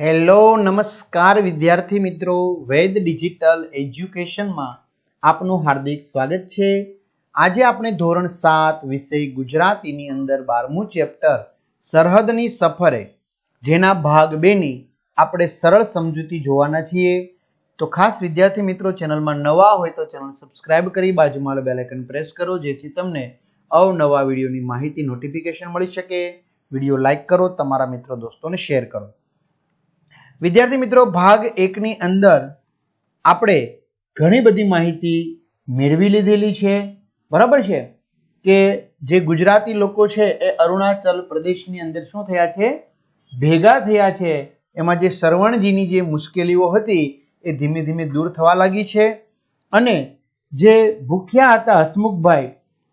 Hello, નમસ્કાર વિદ્યાર્થી મિત્રો. વેદ ડિજિટલ એજ્યુકેશનમાં આપનું હાર્દિક સ્વાગત છે. આજે આપણે ધોરણ સાત વિષય ગુજરાતીની અંદર બારમું ચેપ્ટર સરહદની સફરે, જેના ભાગ બેની આપણે સરળ સમજૂતી જોવાના છીએ. તો ખાસ વિદ્યાર્થી મિત્રો, ચેનલમાં નવા હોય તો ચેનલ સબસ્ક્રાઇબ કરી બાજુમાં બેલાઇકન પ્રેસ કરો, જેથી તમને અવનવા વિડીયોની માહિતી, નોટિફિકેશન મળી શકે. વીડિયો લાઇક કરો, તમારા મિત્રો, દોસ્તોને શેર કરો. વિદ્યાર્થી મિત્રો, ભાગ એકની અંદર આપણે ઘણી બધી માહિતી મેળવી લીધેલી છે. બરાબર છે? કે જે ગુજરાતી લોકો છે એ અરુણાચલ પ્રદેશની અંદર શું થયા છે? ભેગા થયા છે. એમાં જે સરવણજીની જે મુશ્કેલીઓ હતી એ ધીમે ધીમે દૂર થવા લાગી છે. અને જે ભૂખ્યા હતા હસમુખભાઈ,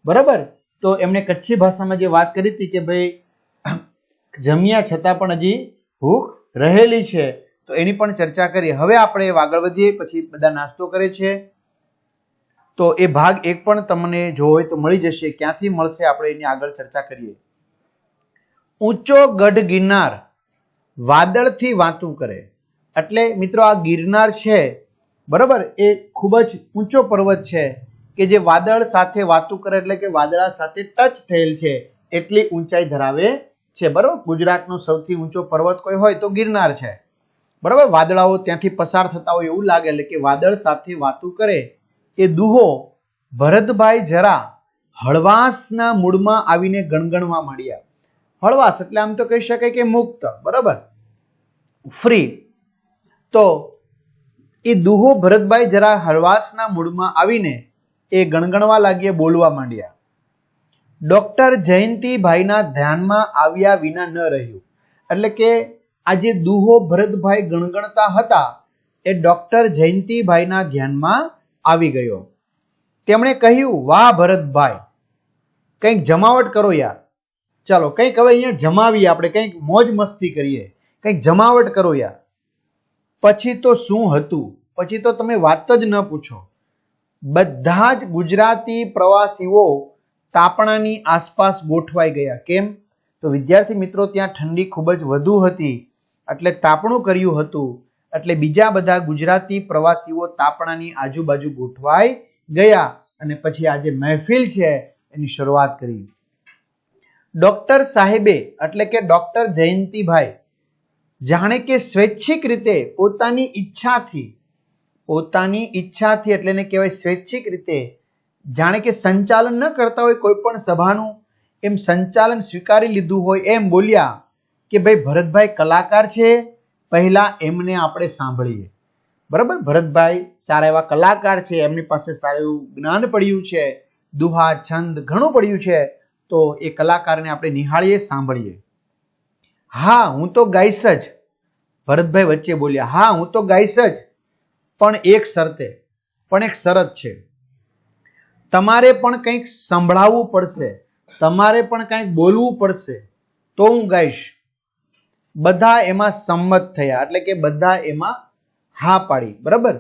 બરાબર? તો એમણે કચ્છી ભાષામાં જે વાત કરી હતી કે ભાઈ, જમ્યા છતાં પણ હજી ભૂખ રહેલી છે. તો એની પણ ચર્ચા કરીએ. હવે આપણે આગળ વધીએ, પછી બધા નાસ્તો કરે છે. તો એ ભાગ એક પણ તમને જો હોય તો મળી જશે. ક્યાંથી મળશે આપણે એની આગળ ચર્ચા કરીએ. ઊંચો ગઢ ગિરનાર વાદળથી વાતું કરે. એટલે મિત્રો આ ગિરનાર છે, બરાબર? એ ખૂબ જ ઊંચો પર્વત છે કે જે વાદળ સાથે વાતું કરે એટલે કે વાદળા સાથે ટચ થયેલ છે. એટલી ઊંચાઈ ધરાવે છે, બરાબર? ગુજરાતનો સૌથી ઊંચો પર્વત કોઈ હોય તો ગિરનાર છે. બરાબર? વાદળાઓ ત્યાંથી પસાર થતા હોય એવું લાગે, એટલે કે વાદળ સાથે વાતું કરે. એ દુહો ભરતભાઈ જરા હળવાશના મૂળમાં આવીને ગણગણવા માંડ્યા. હળવાશ એટલે આમ તો કહી શકાય કે મુક્ત, બરાબર? ફ્રી. તો એ દુહો ભરતભાઈ જરા હળવાશના મૂળમાં આવીને એ ગણગણવા લાગીએ બોલવા માંડ્યા. ડોક્ટર જયંતિભાઈના ધ્યાનમાં આવ્યા વિના ન રહ્યું. એટલે કે આ જે દુહો ભરતભાઈ ગણગણતા હતા એ ડોક્ટર જયંતિભાઈના ધ્યાનમાં આવી ગયો. તેમણે કહ્યું, વાહ ભરતભાઈ, કંઈક જમાવટ કરો યાર. ચાલો, કંઈક હવે અહીંયા જમાવીએ આપણે, કંઈક મોજ મસ્તી કરીએ, કંઈક જમાવટ કરો યાર. પછી તો શું હતું? પછી તો તમે વાત જ ન પૂછો. બધા જ ગુજરાતી પ્રવાસીઓ તાપણાની આસપાસ ગોઠવાઈ ગયા. કેમ? તો વિદ્યાર્થી મિત્રો, ત્યાં ઠંડી ખૂબ જ વધુ હતી. એટલે તાપણું કર્યું હતું, એટલે બીજા બધા ગુજરાતી પ્રવાસીઓ તાપણાની આજુબાજુ ગોઠવાઈ ગયા અને પછી આજે મહેફિલ છે એની શરૂઆત કરી. ડોક્ટર સાહેબે, એટલે કે ડોક્ટર જયંતિભાઈ, જાણે કે સ્વૈચ્છિક રીતે પોતાની ઈચ્છાથી પોતાની ઈચ્છાથી એટલે એને કહેવાય સ્વૈચ્છિક રીતે, જાણે કે સંચાલન ન કરતા હોય કોઈ પણ સભાનું, એમ સંચાલન સ્વીકારી લીધું હોય એમ બોલ્યા. કે ભાઈ ભરતભાઈ કલાકાર છે, પહેલા એમને આપણે સાંભળીએ. બરાબર? ભરતભાઈ સારા એવા કલાકાર છે, એમની પાસે સારું જ્ઞાન પડ્યું છે, દુહા, છંદ ઘણું પડ્યું છે, તો એ કલાકારને આપણે નિહાળીએ, સાંભળીએ. હા, હું તો ગાઈશ જ. ભરતભાઈ વચ્ચે બોલ્યા, હા, હું તો ગાઈશ જ. પણ એક શરતે, પણ એક શરત છે. તમારે પણ કંઈક સંભળાવવું પડશે, તમારે પણ કંઈક બોલવું પડશે, તો હું ગાઈશ. બધા એમાં સંમત થયા. એટલે કે બધા એમાં હા પાડી. બરાબર?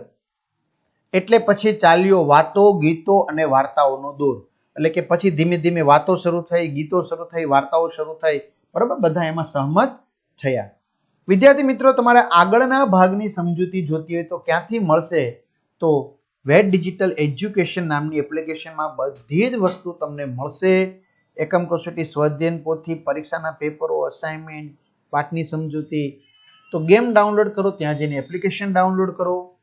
એટલે પછી ચાલ્યો વાતો, ગીતો અને વાર્તાઓનો દોર. એટલે કે પછી ધીમે ધીમે વાતો શરૂ થઈ, ગીતો શરૂ થઈ, વાર્તાઓ શરૂ થઈ. બરાબર? બધા એમાં સહમત થયા. વિદ્યાર્થી મિત્રો, તમારે આગળના ભાગની સમજૂતી જોતી હોય તો ક્યાંથી મળશે? તો વેટ ડિજિટલ એજ્યુકેશન નામની એપ્લિકેશનમાં બધી જ વસ્તુ તમને મળશે. એકમ કસોટી સ્વાધ્યન પોથી પરીક્ષાના પેપરો અસાઇનમેન્ટ પાઠની સમજૂતી. તો ગેમ ડાઉનલોડ કરો, ત્યાં જઈને એપ્લિકેશન ડાઉનલોડ કરો.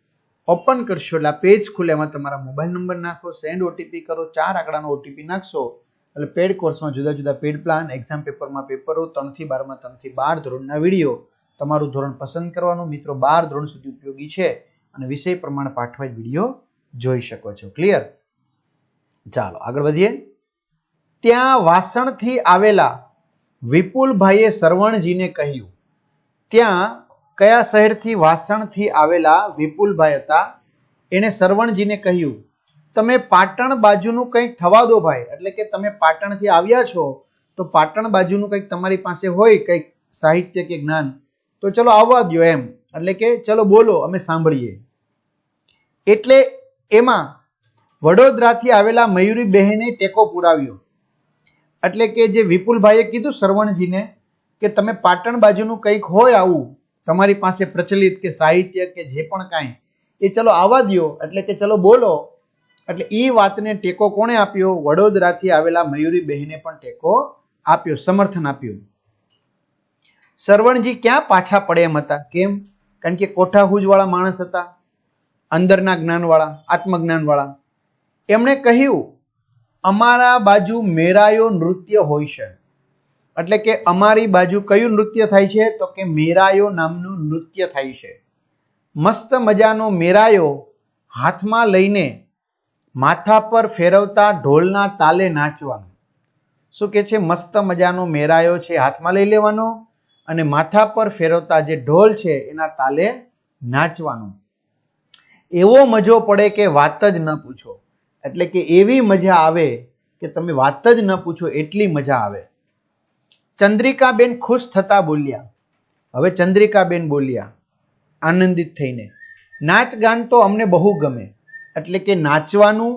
ઓપન કરશો એટલે આ પેજ ખુલે, એમાં તમારા મોબાઈલ નંબર નાખો, સેન્ડ ઓટીપી કરો, ચાર આંકડાનો ઓટીપી નાખશો. એટલે પેડ કોર્સમાં જુદા જુદા પેડ પ્લાન, એક્ઝામ પેપરમાં પેપરો, ત્રણથી બારમાં, ત્રણથી બાર ધોરણના વીડિયો. તમારું ધોરણ પસંદ કરવાનું, મિત્રો બાર ધોરણ સુધી ઉપયોગી છે. અને વિષય પ્રમાણે પાઠવાય વીડિયો જોઈ શકો છો. ક્લિયર ચાલો, આગળ વધીએ. ત્યાં વાસણથી આવેલા વિપુલભાઈએ સરવણજીને કહ્યું, ત્યાં કયા શહેરથી વાસણથી આવેલા વિપુલભાઈ હતા? એણે સરવણજીને કહ્યું, તમે પાટણ બાજુનું કંઈક થવા દો ભાઈ, એટલે કે તમે પાટણથી આવ્યા છો, તો પાટણ બાજુનું કંઈક તમારી પાસે હોય કંઈક સાહિત્ય કે જ્ઞાન, તો ચલો આવવા દો એમ, એટલે કે ચલો બોલો, અમે સાંભળીએ. એટલે એમાં વડોદરાથી આવેલા મયુરી બહેને ટેકો પુરાવ્યો. એટલે કે જે વિપુલભાઈએ કીધું શ્રવણજીને કે તમે પાટણ બાજુનું કંઈક હોય આવું, તમારી પાસે પ્રચલિત કે સાહિત્ય કે જે પણ કાંઈ, એ ચલો આવવા દ્યો. એટલે કે ચલો બોલો. એટલે એ વાતને ટેકો કોણે આપ્યો? વડોદરાથી આવેલા મયુરી બહેને પણ ટેકો આપ્યો, સમર્થન આપ્યું. સરવણજી ક્યાં પાછા પડે એમ હતા? કેમ? કારણ કે કોઠા વાળા માણસ હતા, અંદરના જ્ઞાનવાળા, આત્મજ્ઞાનવાળા. એમણે કહ્યું અમારા બાજુ મેરાયો નૃત્ય હોય છે. એટલે કે અમારી બાજુ કયું નૃત્ય થાય છે? તો કે મેરાયો નામનું નૃત્ય થાય છે. મસ્ત મજાનો મેરાયો હાથમાં લઈને માથા પર ફેરવતા ઢોલના તાલે નાચવાનું. શું કે છે? મસ્ત મજાનો મેરાયો છે હાથમાં લઈ લેવાનો અને માથા પર ફેરવતા જે ઢોલ છે એના તાલે નાચવાનો. એવો મજો પડે કે વાત જ ન પૂછો. એટલે કે એવી મજા આવે કે તમે વાત જ ન પૂછો એટલી મજા આવે. ચંદ્રિકાબેન ખુશ થતા બોલ્યા. હવે ચંદ્રિકાબેન બોલ્યા, આનંદિત થઈને, નાચ ગાન તો અમને બહુ ગમે, એટલે કે નાચવાનું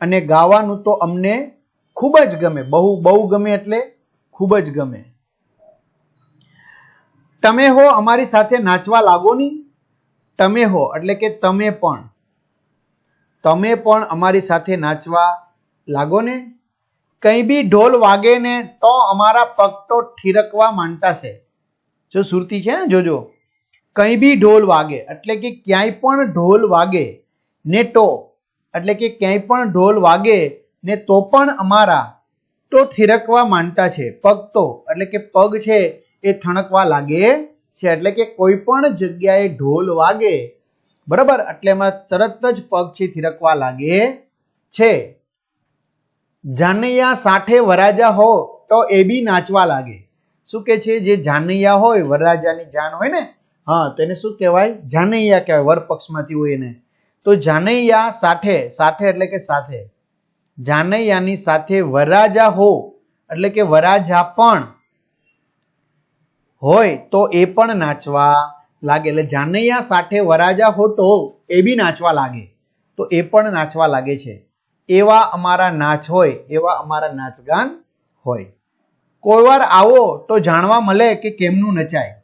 અને ગાવાનું તો અમને ખૂબ જ ગમે, બહુ બહુ ગમે એટલે ખૂબ જ ગમે. તમે હો અમારી સાથે નાચવા લાગો નહીં? તમે હો, એટલે કે તમે પણ. તમે પણ અમારી સાથે નાચવા લાગો ને? કંઈ બી ઢોલ વાગે ને તો અમારા પગ તો ઠીરકવા માંડતા છે. જો સુરતી છે ને જોજો. કંઈ બી ઢોલ વાગે, એટલે કે ક્યાંય પણ ઢોલ વાગે ને તો, એટલે કે ક્યાંય પણ ઢોલ વાગે ને તો પણ અમારા તો થિરકવા માંડતા છે. પગ તો, એટલે કે પગ છે, એ થણકવા લાગે છે. એટલે કે કોઈ પણ જગ્યાએ ઢોલ વાગે બરાબર? એટલે એમાં તરત જ પગ છે થિરકવા લાગે છે. જાનૈયા સાઠે વરાજા હો તો એ બી નાચવા લાગે. શું કે છે? જે જાનૈયા હોય, વરરાજાની જાન હોય ને? હા, તો એને શું કહેવાય? જાનૈયા કહેવાય વર પક્ષમાંથી હોય એને. તો જાનૈયા સાઠે સાઠે એટલે કે સાથે. જાનૈયાની સાથે વરરાજા હો, એટલે કે વરાજા પણ હોય તો એ પણ નાચવા લાગે. એટલે જાનૈયા સાથે વરાજા હો તો એ બી નાચવા લાગે. તો એ પણ નાચવા લાગે છે. એવા અમારા નાચ હોય, એવા અમારા નાચગાન હોય. કોઈ વાર આવો તો જાણવા મળે કે કેમનું નચાય.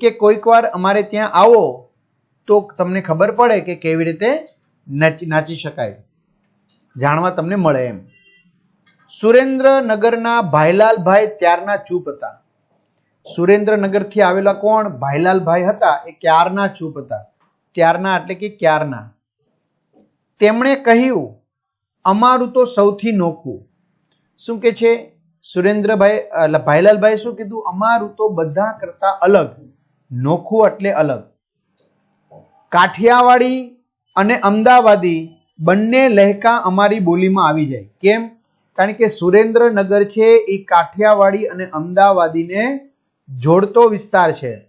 કે કોઈક વાર અમારે ત્યાં આવો તો તમને ખબર પડે કે કેવી રીતે નાચી શકાય. જાણવા તમને મળે એમ. સુરેન્દ્રનગરના ભાઈલાલભાઈ ત્યારના ચૂપ હતા. સુરેન્દ્રનગરથી આવેલા કોણ? ભાઈલાલભાઈ હતા. એ ક્યારના ચૂપ હતા? ત્યારના એટલે કે ક્યારના? તેમણે કહ્યું, અમારું તો સૌથી નોખું શું કે છે? સુરેન્દ્રભાઈ ભાઈલાલભાઈ શું કીધું? અમારું તો બધા કરતા અલગ. નોખું એટલે અલગ. કાઠિયાવાડી અને અમદાવાદી બંને લહેકા અમારી બોલીમાં આવી જાય. કેમ? કારણ કે સુરેન્દ્રનગર છે એ કાઠિયાવાડી અને અમદાવાદીને જોડતો વિસ્તાર છે.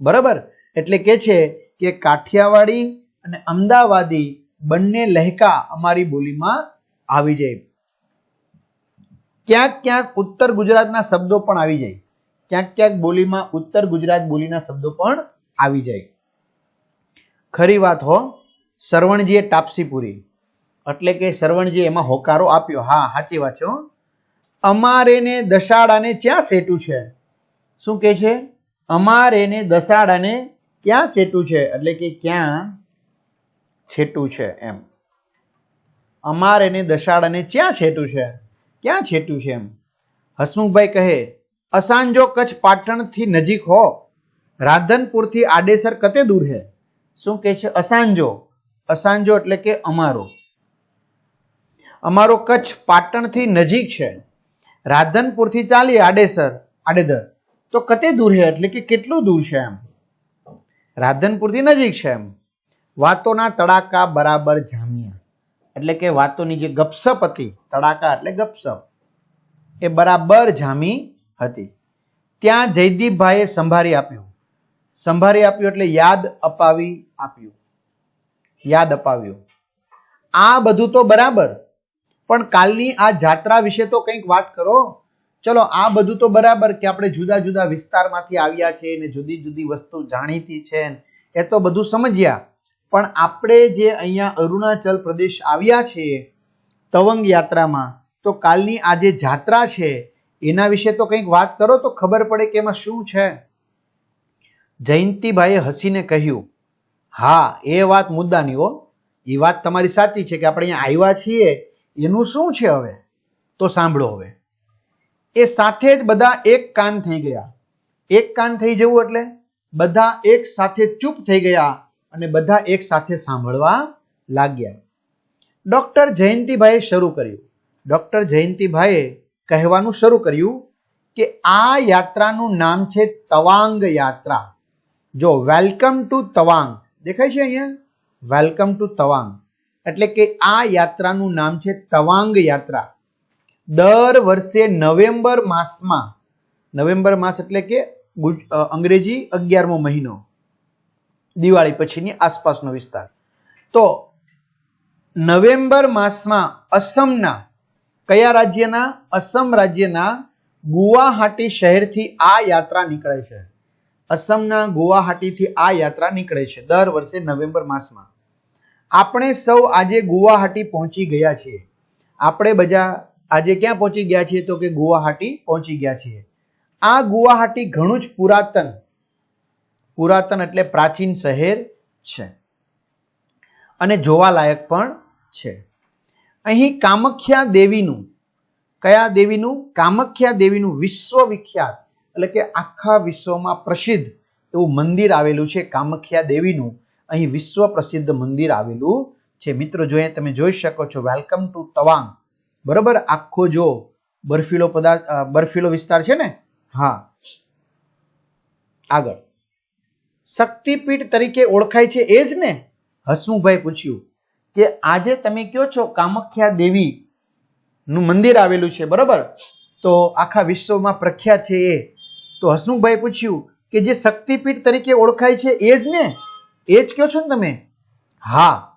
બરાબર? એટલે કે છે કે કાઠિયાવાડી અને અમદાવાદી બંને લહેકા અમારી બોલીમાં આવી જાય. ક્યાંક ક્યાંક ઉત્તર ગુજરાતના શબ્દો પણ આવી જાય. ક્યાંક ક્યાંક બોલીમાં ઉત્તર ગુજરાત બોલીના શબ્દો પણ આવી જાય. ખરી વાત હો, સરવણજીએ ટાપસીપુરી એટલે કે સરવણજી એમાં હોકારો આપ્યો. હા, સાચી વાત છે અમારે ને દશાડાને ક્યાં સેટું છે? શું કે છે? અમારે ને દસાડાને ક્યાં સેટું છે? એટલે કે ક્યાં છેટું છે એમ. અમારે ને દશાડાને ક્યાં છેટું છે? ક્યાં છેટું છે એમ? હસમુખભાઈ કહે, અસાંજો કચ્છ પાટણથી નજીક હો. રાધનપુરથી આડેસર કતે દૂર હે. શું કે છે? અસાંજો. અસાંજો એટલે કે અમારો. અમારો કચ્છ પાટણથી નજીક છે. રાધનપુરથી ચાલી આડેસર આડેદર તો કતે દૂર છે એટલે કે કેટલું દૂર છે એમ? રાધનપુરથી નજીક છે એમ. વાતોના તડાકા બરાબર જામ્યા. એટલે કે વાતોની જે ગપસપ હતી, તડાકા એટલે ગપસપ, એ બરાબર જામી હતી. ત્યાં જયદીપભાઈએ સંભારી આપ્યું. સંભારી આપ્યું એટલે યાદ અપાવી આપ્યું. યાદ અપાવ્યું. આ બધું તો બરાબર. પણ કાલની આ જાત્રા વિશે તો કંઈક વાત કરો. ચલો, આ બધું તો બરાબર કે આપણે જુદા જુદા વિસ્તારમાંથી આવ્યા છે ને જુદી જુદી વસ્તુ જાણીતી છે એ તો બધું સમજ્યા. પણ આપણે જે અહીંયા અરુણાચલ પ્રદેશ આવ્યા છીએ તવંગ યાત્રામાં, તો કાલની આ જે જાત્રા છે, એના વિશે તો કંઈક વાત કરો તો ખબર પડે કે એમાં શું છે. જયંતિભાઈએ હસીને કહ્યું, હા, એ વાત મુદ્દાની હો. એ વાત તમારી સાચી છે કે આપણે અહીંયા આવ્યા છીએ. એનું શું છે હવે? તો સાંભળો હવે. એ સાથે જ બધા એક કાન થઈ ગયા. એક કાન થઈ જવું એટલે બધા એક સાથે ચૂપ થઈ ગયા અને બધા એક સાથે સાંભળવા લાગ્યા. ડોક્ટર જયંતિભાઈએ શરૂ કર્યું. ડોક્ટર જયંતિભાઈએ કહેવાનું શરૂ કર્યું કે આ યાત્રાનું નામ છે તવાંગ યાત્રા. જો વેલકમ ટુ તવાંગ, દેખાય છે અહીંયા? Welcome to Tawang. એટલે કે આ યાત્રાનું નામ છે તવાંગ યાત્રા. દર વર્ષે નવેમ્બર માસમાં, નવેમ્બર માસ એટલે કે અંગ્રેજી અગિયારમો મહિનો, દિવાળી પછીની આસપાસનો વિસ્તાર. તો નવેમ્બર માસમાં અસમના, કયા રાજ્યના? અસમ રાજ્યના ગુવાહાટી શહેરથી આ યાત્રા નીકળે છે. અસમના ગુવાહાટીથી આ યાત્રા નીકળે છે, દર વર્ષે નવેમ્બર માસમાં. આપણે સૌ આજે ગુવાહાટી પહોંચી ગયા છીએ. આપણે બધા આજે ક્યાં પહોંચી ગયા છીએ તો કે ગુવાહાટી પહોંચી ગયા છીએ. આ ગુવાહાટી ઘણું જ પુરાતન પુરાતન એટલે પ્રાચીન શહેર છે અને જોવાલાયક પણ છે. અહીં કામખ્યા દેવીનું, કયા દેવીનું? કામખ્યા દેવીનું વિશ્વ વિખ્યાત એટલે કે આખા વિશ્વમાં પ્રસિદ્ધ એવું મંદિર આવેલું છે, કામખ્યા દેવીનું. અહીં વિશ્વ પ્રસિદ્ધ મંદિર આવેલું છે. મિત્રો જોઈએ તમે જોઈ શકો છો વેલકમ ટુ તવાંગ બરાબર? આખો જો બર્ફીલો પદાર્થ બરફીલો વિસ્તાર છે ને? હા. આગળ. શક્તિપીઠ તરીકે ઓળખાય છે એ જ ને? હસમુભાઈ પૂછ્યું કે આજે તમે કયો છો? કામખ્યા દેવી નું મંદિર આવેલું છે, બરાબર? તો આખા વિશ્વમાં પ્રખ્યાત છે એ. તો હસમુખભાઈ પૂછ્યું કે જે શક્તિપીઠ તરીકે ઓળખાય છે એ જ ને? એ જ કયો છો ને તમે? હા.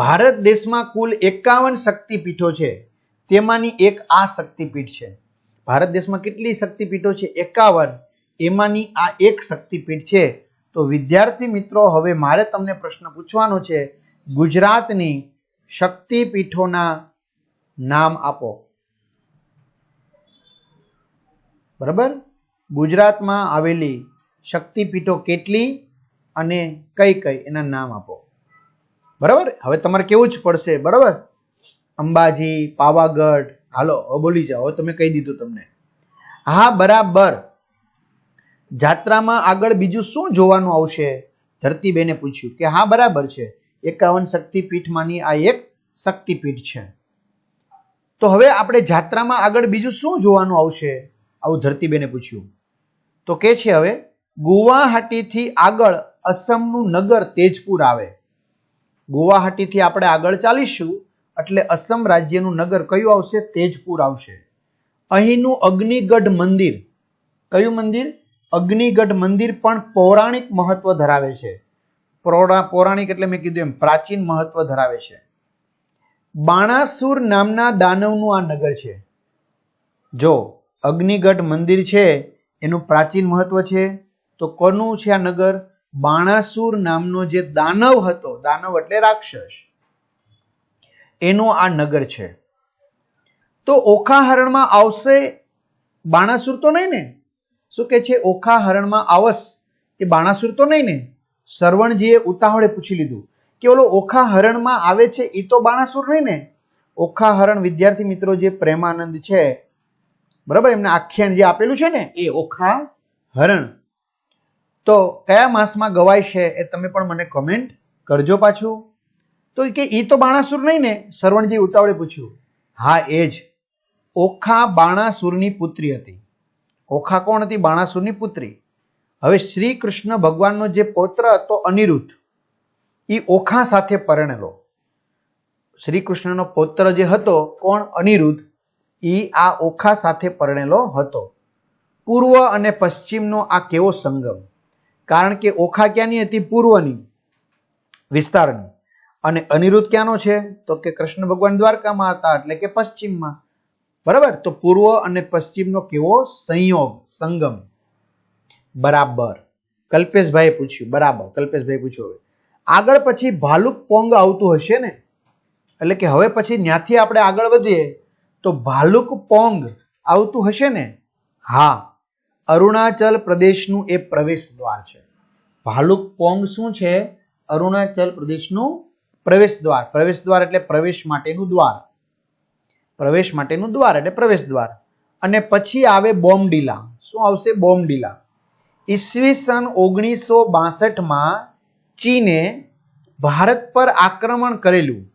ભારત દેશમાં કુલ એકાવન શક્તિપીઠો છે. તેમાંની એક આ શક્તિપીઠ છે. ભારત દેશમાં કેટલી શક્તિપીઠો છે? એકાવન. એમાંની આ એક શક્તિપીઠ છે. તો વિદ્યાર્થી મિત્રો, હવે મારે તમને પ્રશ્ન પૂછવાનો છે. ગુજરાતની શક્તિપીઠોના નામ આપો. બરાબર? ગુજરાતમાં આવેલી શક્તિપીઠો કેટલી અને કઈ કઈ? એના નામ આપો. બરાબર? હવે તમારે કેવું જ પડશે, બરાબર? અંબાજી, પાવાગઢ. હાલો બોલી જાઓ તમે કહી દીધું તમને. હા, બરાબર. જાત્રામાં આગળ બીજું શું જોવાનું આવશે? ધરતીબેને પૂછ્યું કે હા, બરાબર છે. એકાવન શક્તિપીઠમાંની આ એક શક્તિપીઠ છે. તો હવે આપણે જાત્રામાં આગળ બીજું શું જોવાનું આવશે? આવું ધરતીબેને પૂછ્યું. તો કે છે હવે, ગુવાહાટીથી આગળ અસમનું નગર તેજપુર આવે. ગુવાહાટીથી આપણે આગળ ચાલીશું, એટલે અસમ રાજ્યનું નગર કયું આવશે? તેજપુર આવશે. અહીંનું અગ્નિગઢ મંદિર, કયું મંદિર? અગ્નિગઢ મંદિર પણ પૌરાણિક મહત્વ ધરાવે છે. પૌરા- પૌરાણિક એટલે મેં કીધું એમ, પ્રાચીન મહત્વ ધરાવે છે. બાણાસુર નામના દાનવનું આ નગર છે. જો અગ્નિગઢ મંદિર છે, એનું પ્રાચીન મહત્વ છે, તો કોનું છે આ નગર? બાણાસુર નામનો જે દાનવ હતો દાનવ એટલે રાક્ષસ એનું આ નગર છે. તો ઓખા હરણમાં આવશે બાણાસુર તો નહીં ને? શું કે છે? ઓખા હરણમાં આવસ એ બાણાસુર તો નહીં ને? સરવણજીએ ઉતાવળે પૂછી લીધું કે ઓલો ઓખા હરણમાં આવે છે એ તો બાણાસુર નહીં ને? ઓખા હરણ વિદ્યાર્થી મિત્રો જે પ્રેમાનંદ છે બરાબર? એમને આખ્યાન જે આપેલું છે ને? એ ઓખા હરણ. તો કયા માસમાં ગવાય છે એ તમે પણ મને કમેન્ટ કરજો પાછું. તો કે એ તો બાણાસુર નહીં ને? સરવણજી ઉતાવળે પૂછ્યું. હા, એ જ. ઓખા બાણાસુરની પુત્રી હતી. ઓખા કોણ હતી? બાણાસુરની પુત્રી. હવે શ્રી કૃષ્ણ ભગવાનનો જે પૌત્ર હતો અનિરુદ્ધ એ ઓખા સાથે પરણેલો. શ્રી કૃષ્ણનો પૌત્ર જે હતો, કોણ? અનિરુદ્ધ. એ આ ઓખા સાથે પરણેલો હતો. પૂર્વ અને પશ્ચિમનો આ કેવો સંગમ? કારણ કે ઓખા ક્યાંની હતી? પૂર્વની, વિસ્તારની. અને અનિરુદ્ધ ક્યાંનો છે? તો કે કૃષ્ણ ભગવાન દ્વારકામાં હતા, એટલે કે પશ્ચિમમાં. બરાબર? તો પૂર્વ અને પશ્ચિમનો કેવો? સંયોગ, સંગમ. બરાબર. કલ્પેશભાઈ પૂછ્યું, બરાબર. કલ્પેશભાઈ પૂછ્યું હવે. આગળ પછી ભાલુક પોંગ આવતું હશે ને? એટલે કે હવે પછી ત્યાંથી આપણે આગળ વધીએ, તો ભાલુક પોંગ આવતું હશે ને? હા. અરુણાચલ પ્રદેશનું એ પ્રવેશ દ્વાર છે. ભાલુક પોંગ શું છે? અરુણાચલ પ્રદેશનું પ્રવેશ દ્વાર. પ્રવેશ દ્વાર એટલે પ્રવેશ માટેનું દ્વાર. પ્રવેશ માટેનું દ્વાર એટલે પ્રવેશ દ્વાર. અને પછી આવે બોમડીલા. શું આવશે? બોમડીલા. ઈસવીસન ઓગણીસો બાસઠમાં ચીને ભારત પર આક્રમણ કરેલું.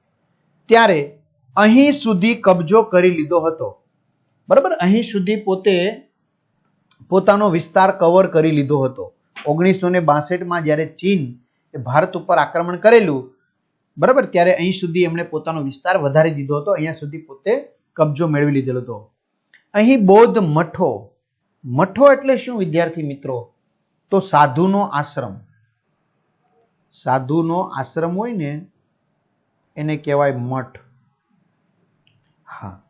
ત્યારે અહીં સુધી કબજો કરી લીધો હતો. બરાબર? અહીં સુધી પોતે પોતાનો વિસ્તાર કવર કરી લીધો હતો. ઓગણીસો ને બાસઠમાં જ્યારે ચીન એ ભારત ઉપર આક્રમણ કરેલું, બરાબર, ત્યારે અહીં સુધી એમણે પોતાનો વિસ્તાર વધારી દીધો હતો. અહીંયા સુધી પોતે કબજો મેળવી લીધેલો હતો. અહીં બૌદ્ધ મઠો મઠો એટલે શું વિદ્યાર્થી મિત્રો? તો સાધુનો આશ્રમ. સાધુનો આશ્રમ હોય ને, એને કહેવાય મઠ. હા.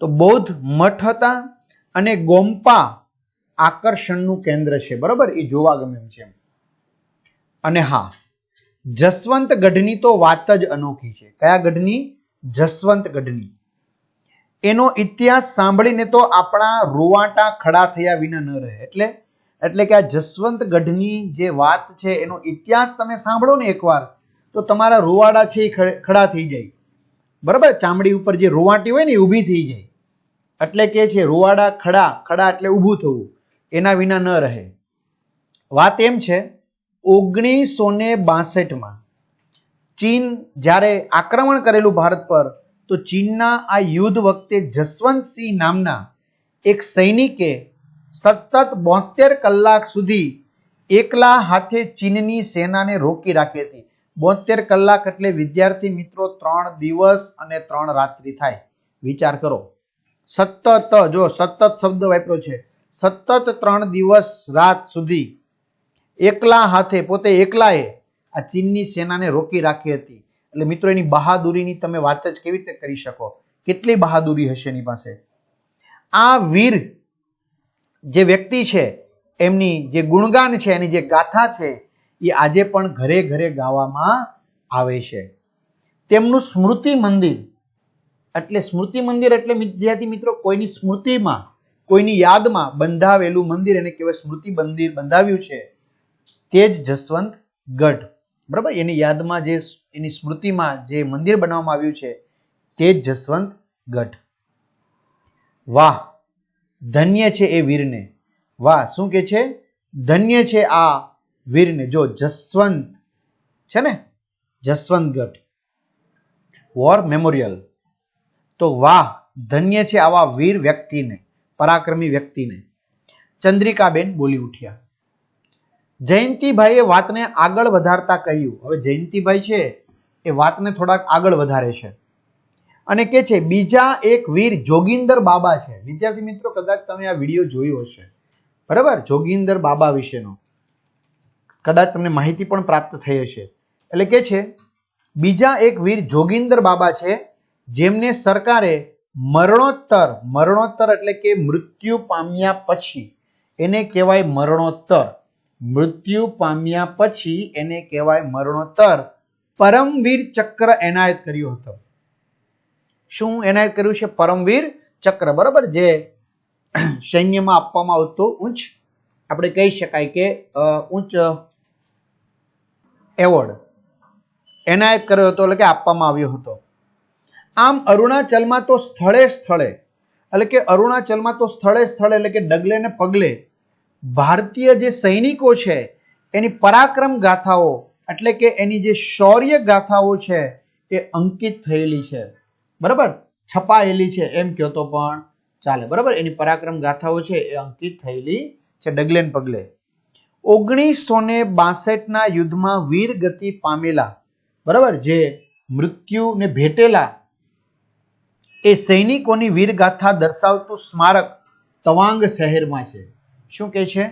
તો બૌદ્ધ મઠ હતા અને ગોમ્પા આકર્ષણનું કેન્દ્ર છે. બરાબર? એ જોવા ગમે એમ. છે અને હા, જસવંત ગઢની તો વાત જ અનોખી છે. કયા ગઢની? જસવંત ગઢની. એનો ઇતિહાસ સાંભળીને તો આપણા રૂવાટા ખડા થયા વિના ન રહે. એટલે એટલે કે આ જસવંત ગઢની જે વાત છે, એનો ઇતિહાસ તમે સાંભળો ને એકવાર, તો તમારા રૂવાડા છે એ ખડા થઈ જાય. બરાબર? ચામડી ઉપર જે રૂવાટી હોય ને એ ઊભી થઈ જાય. એટલે કે છે રૂવાડા ખડા ખડા એટલે ઊભું થવું. એના વિના ન રહે. વાત એમ છે ઓગણીસો ને બાસઠમાં ચીન જ્યારે આક્રમણ કરેલું ભારત પર, તો ચીનના આ યુદ્ધ વખતે જસવંતસિંહ નામના એક સૈનિકે સતત બોતેર કલાક સુધી એકલા હાથે ચીનની સેનાને રોકી રાખી હતી. બોતેર કલાક એટલે, વિદ્યાર્થી મિત્રો, ત્રણ દિવસ અને ત્રણ રાત્રિ થાય. વિચાર કરો. સતત, જો સતત શબ્દ વાપર્યો છે સતત ત્રણ દિવસ રાત સુધી એકલા હાથે, પોતે એકલાએ આ ચીનની સેનાને રોકી રાખી હતી. એટલે મિત્રો, એની બહાદુરીની તમે વાત જ કેવી રીતે કરી શકો? કેટલી બહાદુરી હશે એની પાસે? આ વીર જે વ્યક્તિ છે, એમની જે ગુણગાન છે, એની જે ગાથા છે, એ આજે પણ ઘરે ઘરે ગાવામાં આવે છે. તેમનું સ્મૃતિ મંદિર, એટલે સ્મૃતિ મંદિર એટલે વિદ્યાર્થી મિત્રો કોઈની સ્મૃતિમાં કોઈની યાદમાં બંધાવેલું મંદિર એને કહેવાય સ્મૃતિ મંદિર બંધાવ્યું છે, તે જ જસવંત ગઢ. બરાબર? એની યાદમાં જે એની સ્મૃતિમાં જે મંદિર બનાવવામાં આવ્યું છે, તે જ જસવંત ગઢ. વાહ! ધન્ય છે એ વીરને. વાહ! શું કે છે? ધન્ય છે આ વીરને. જો જસવંત છે ને? જસવંતગઢ વોર મેમોરિયલ તો વાહ! ધન્ય છે આવા વીર વ્યક્તિને. પરાક્રમી વ્યક્તિને. ચંદ્રિકાબેન બોલી ઉઠ્યા. જયંતિભાઈએ વાતને આગળ વધારતા કહ્યું. હવે જયંતિભાઈ છે, એ વાતને થોડાક આગળ વધારે છે. અને કે છે, બીજા એક વીર જોગિંદર બાબા છે. વિદ્યાર્થી મિત્રો, કદાચ તમે આ વીડિયો જોયો હશે. બરાબર? જોગિંદર બાબા વિશેનો. કદાચ તમને માહિતી પણ પ્રાપ્ત થઈ હશે. એટલે કે છે, બીજા એક વીર જોગિંદર બાબા છે, જેમને સરકારે મરણોત્તર મરણોત્તર એટલે કે મૃત્યુ પામ્યા પછી, એને કહેવાય મરણોત્તર. મૃત્યુ પામ્યા પછી એને કહેવાય મરણોત્તર. પરમવીર ચક્ર એનાયત કર્યો હતો. શું એનાયત કર્યું છે? પરમવીર ચક્ર, બરાબર? જે સૈન્યમાં આપવામાં આવતું ઉચ્ચ આપણે કહી શકાય કે ઊંચ એવોર્ડ એનાયત કર્યો હતો, એટલે કે આપવામાં આવ્યો હતો. આમ અરુણાચલમાં તો સ્થળે સ્થળે, એટલે કે અરુણાચલમાં તો સ્થળે સ્થળે, એટલે કે ડગલે ને પગલે, ભારતીય જે સૈનિકો છે, એની પરાક્રમ ગાથાઓ, એટલે કે એની જે શૌર્ય ગાથાઓ છે, એ અંકિત થયેલી છે. બરાબર? છપાયેલી છે. એમ કહો તો પણ ચાલે. બરાબર? એની પરાક્રમ ગાથાઓ છે, એ અંકિત થયેલી છે, ડગલે ને પગલે. ઓગણીસો ને બાસઠના યુદ્ધમાં વીર ગતિ પામેલા, બરાબર? જે મૃત્યુને ભેટેલા એ સૈનિકોની વીરગાથા દર્શાવતું સ્મારક તવાંગ શહેરમાં છે. શું કે છે?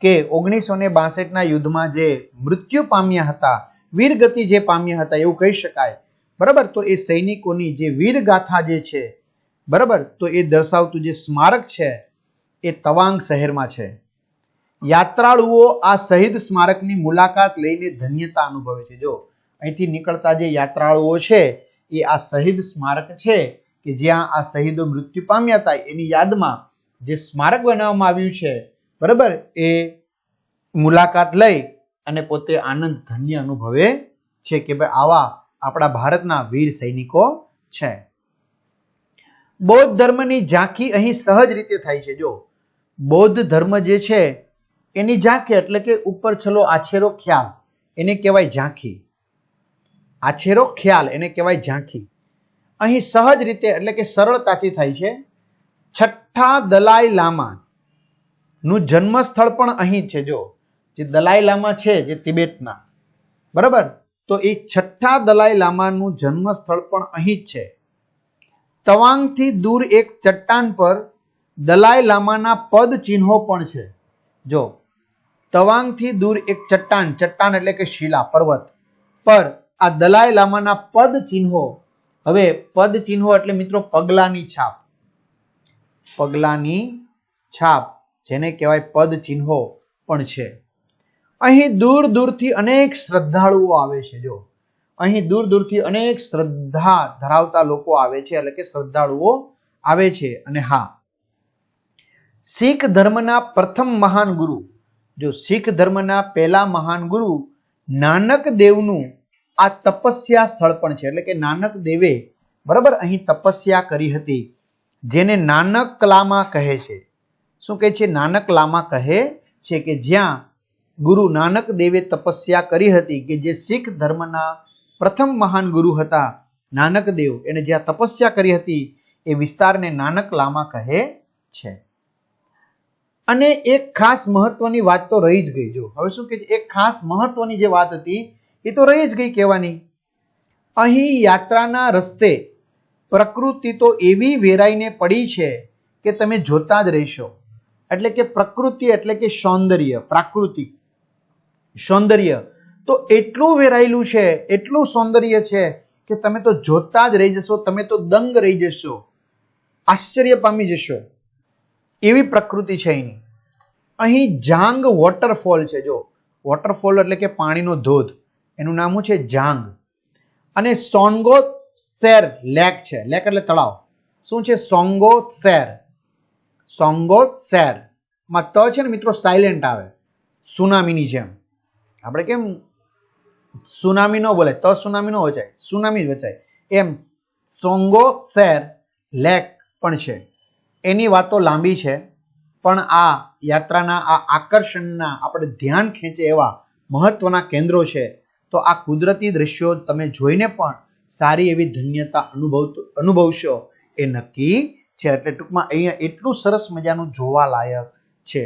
કે ઓગણીસો ને બાસઠના યુદ્ધમાં જે મૃત્યુ પામ્યા હતા, વીરગતિ જે પામ્યા હતા, એવું કહી શકાય. બરાબર? તો એ સૈનિકોની જે વીરગાથા જે છે, બરાબર? તો એ દર્શાવતું જે સ્મારક છે, એ તવાંગ શહેરમાં છે. યાત્રાળુઓ આ શહીદ સ્મારકની મુલાકાત લઈને ધન્યતા અનુભવે છે. જો અહીંથી નીકળતા જે યાત્રાળુઓ છે એ આ શહીદ સ્મારક છે કે જ્યાં આ શહીદો મૃત્યુ પામ્યા હતા, એની યાદમાં જે સ્મારક બનાવવામાં આવ્યું છે, બરાબર? એ મુલાકાત લઈ અને પોતે આનંદ ધન્ય અનુભવે છે કે ભાઈ આવા આપણા ભારતના વીર સૈનિકો છે. બૌદ્ધ ધર્મની ઝાંખી અહીં સહજ રીતે થાય છે. જો, બૌદ્ધ ધર્મ જે છે, એની ઝાંખી એટલે કે ઉપર છલો આછેરો ખ્યાલ, એને કહેવાય ઝાંખી. આછેરો ખ્યાલ, એને કહેવાય ઝાંખી. અહીં સહજ રીતે, એટલે કે સરળતાથી થાય છે, છઠ્ઠા દલાઈ લામા નું જન્મસ્થળ પણ અહીં છે, જો, જે દલાઈ લામા છે, જે તિબેટના. બરાબર? તો એ છઠ્ઠા દલાઈ લામાનું જન્મસ્થળ પણ અહીં જ છે. તવાંગથી દૂર એક ચટ્ટાન પર દલાઈ લામાના પદ ચિહ્નો પણ છે. જો, તવાંગથી દૂર એક ચટ્ટાન ચટ્ટાન એટલે કે શિલા, પર્વત, પર આ દલાઈ લામાના પદ ચિહ્નો. હવે પદ ચિહ્નો એટલે મિત્રો પગલાની છાપ. પગલાની છાપ, જેને કહેવાય પદ ચિહ્નો પણ છે. અહીં દૂર દૂરથી અનેક શ્રદ્ધાળુઓ આવે છે, જો. અહીં દૂર દૂરથી અનેક શ્રદ્ધા ધરાવતા લોકો આવે છે, એટલે કે શ્રદ્ધાળુઓ આવે છે, અને હા. શીખ ધર્મના પ્રથમ મહાન ગુરુ, જો શીખ ધર્મના પહેલા મહાન ગુરુ, નાનક દેવનું આ તપસ્યા સ્થળ પણ છે. એટલે કે નાનક દેવે બરાબર અહીં તપસ્યા કરી હતી, જેને નાનક લામા કહે છે. શું કહે છે? નાનક લામા કહે છે કે જ્યાં ગુરુ નાનક દેવે તપસ્યા કરી હતી કે જે શીખ ધર્મના પ્રથમ મહાન ગુરુ હતા, નાનક દેવ. એને જ્યાં તપસ્યા કરી હતી, એ વિસ્તારને નાનક લામા કહે છે. અને એક ખાસ મહત્વની વાત તો રહી જ ગઈ. જો, હવે શું કે એક ખાસ મહત્વની જે વાત હતી એ તો રહી જ ગઈ કહેવાની. અહીં યાત્રાના રસ્તે પ્રકૃતિ તો એવી વેરાઈને પડી છે કે તમે જોતા જ રહેશો. એટલે કે પ્રકૃતિ એટલે કે સૌંદર્ય, પ્રાકૃતિક સૌંદર્ય. તો એટલું વેરાયેલું છે, એટલું સૌંદર્ય છે કે તમે તો જોતા જ રહી જશો, તમે તો દંગ રહી જશો, આશ્ચર્ય પામી જશો. એવી પ્રકૃતિ છે એની. અહીં જાંગ વોટરફોલ છે, જો. વોટરફોલ એટલે કે પાણીનો ધોધ. એનું નામ છે? જાંગ. અને સોંગો શેર લેક છે. લેક એટલે તળાવ. શું છે? સોંગો શેર સોંગો સેરમાં ત છે ને મિત્રો સાયલેન્ટ આવે. સુનામીની જેમ. આપણે કેમ સુનામી ન બોલે? ત સુનામી ન વચાય. સુનામી જ વચાય. એમ સોંગો સેર લેક પણ છે. એની વાતો લાંબી છે, પણ આ યાત્રાના, આ આકર્ષણના આપણે ધ્યાન ખેંચે એવા મહત્વના કેન્દ્રો છે. તો આ કુદરતી દ્રશ્યો તમે જોઈને પણ સારી એવી ધન્યતા અનુભવ અનુભવશો. એ નક્કી છે. એટલે ટૂંકમાં અહીંયા એટલું સરસ મજાનું જોવા લાયક છે.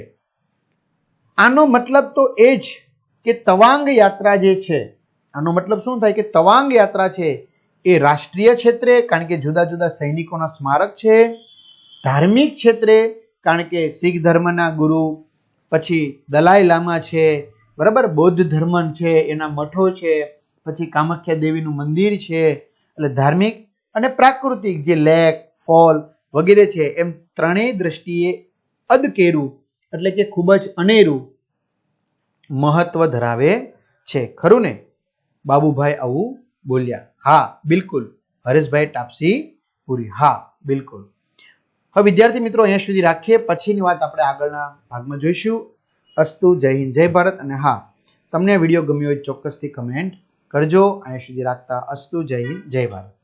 આનો મતલબ તો એ જ કે તવાંગ યાત્રા જે છે, આનો મતલબ શું થાય કે તવાંગ યાત્રા છે એ રાષ્ટ્રીય ક્ષેત્રે, કારણ કે જુદા જુદા સૈનિકોના સ્મારક છે. ધાર્મિક ક્ષેત્રે, કારણ કે શીખ ધર્મના ગુરુ, પછી દલાઈ લામા છે બરાબર? બૌદ્ધ ધર્મ છે, એના મઠો છે, પછી કામાખ્યા દેવીનું મંદિર છે, એટલે ધાર્મિક અને પ્રાકૃતિક જે લેક, ફોલ વગેરે છે, એમ ત્રણેય દ્રષ્ટિએ અદકેરું, એટલે કે ખૂબ જ અનેરું મહત્વ ધરાવે છે. ખરું ને? બાબુભાઈ આવું બોલ્યા. હા, બિલકુલ. હરેશભાઈ ટાપસી પૂરી. હા, બિલકુલ. હવે વિદ્યાર્થી મિત્રો, અહીંયા સુધી રાખીએ. પછીની વાત આપણે આગળના ભાગમાં જોઈશું. અસ્તુ, જય હિન્દ, જય ભારત, અને હા, તમને વીડિયો ગમ્યો હોય ચોક્કસથી કમેન્ટ કરજો. અહીંયા સુધી રાખતા અસ્તુ, જય હિન્દ, જય ભારત.